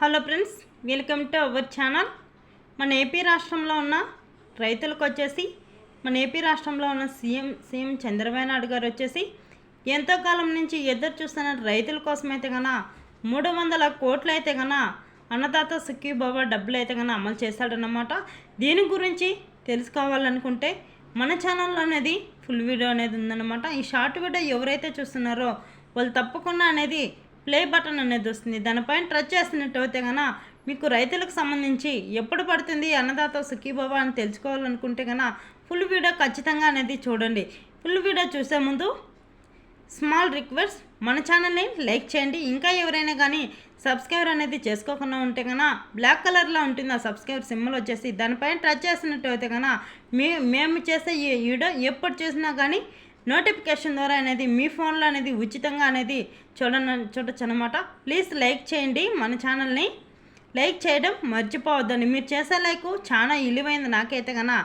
Hello friends welcome to our channel. మన AP రాష్ట్రంలో ఉన్న రైతులకు వచ్చేసి మన ఏపీ రాష్ట్రంలో ఉన్న సీఎం సీఎం చంద్రబాబు నాయుడు గారు వచ్చేసి ఎంతో కాలం నుంచి ఎదురు చూస్తున్న రైతుల కోసం అయితే మూడు వందల కోట్లు అయితే కన్నా అన్నదాత సుఖీ బాబా డబ్బులు అయితే కన్నా అమలు చేశాడన్నమాట. దీని గురించి తెలుసుకోవాలనుకుంటే మన ఛానల్లో అనేది ఫుల్ వీడియో అనేది ఉందన్నమాట. ఈ షార్ట్ వీడియో ఎవరైతే చూస్తున్నారో వాళ్ళు తప్పకుండా అనేది ప్లే బటన్ అనేది వస్తుంది. దానిపైన టచ్ చేసినట్టు అయితే కనుక మీకు రైతులకు సంబంధించి ఎప్పుడు పడుతుంది అన్నదాత సుఖీబాబా అని తెలుసుకోవాలనుకుంటే కనుక ఫుల్ వీడియో ఖచ్చితంగా అనేది చూడండి. ఫుల్ వీడియో చూసే ముందు స్మాల్ రిక్వెస్ట్ మన ఛానల్ని లైక్ చేయండి. ఇంకా ఎవరైనా కానీ సబ్స్క్రైబర్ అనేది చేసుకోకుండా ఉంటే కనుక బ్లాక్ కలర్లో ఉంటుంది ఆ సబ్స్క్రైబర్ సింబల్ వచ్చేసి దానిపైన టచ్ చేసినట్టు అయితే కనుక మీ మేము చేసే ఈ వీడియో ఎప్పుడు చూసినా కానీ నోటిఫికేషన్ ద్వారా అనేది మీ ఫోన్లో అనేది ఉచితంగా అనేది చూడన చూడొచ్చు అనమాట ప్లీజ్ లైక్ చేయండి మన ఛానల్ని. లైక్ చేయడం మర్చిపోవద్దండి. మీరు చేసే లైక్ చాలా విలువైంది నాకైతే కన్నా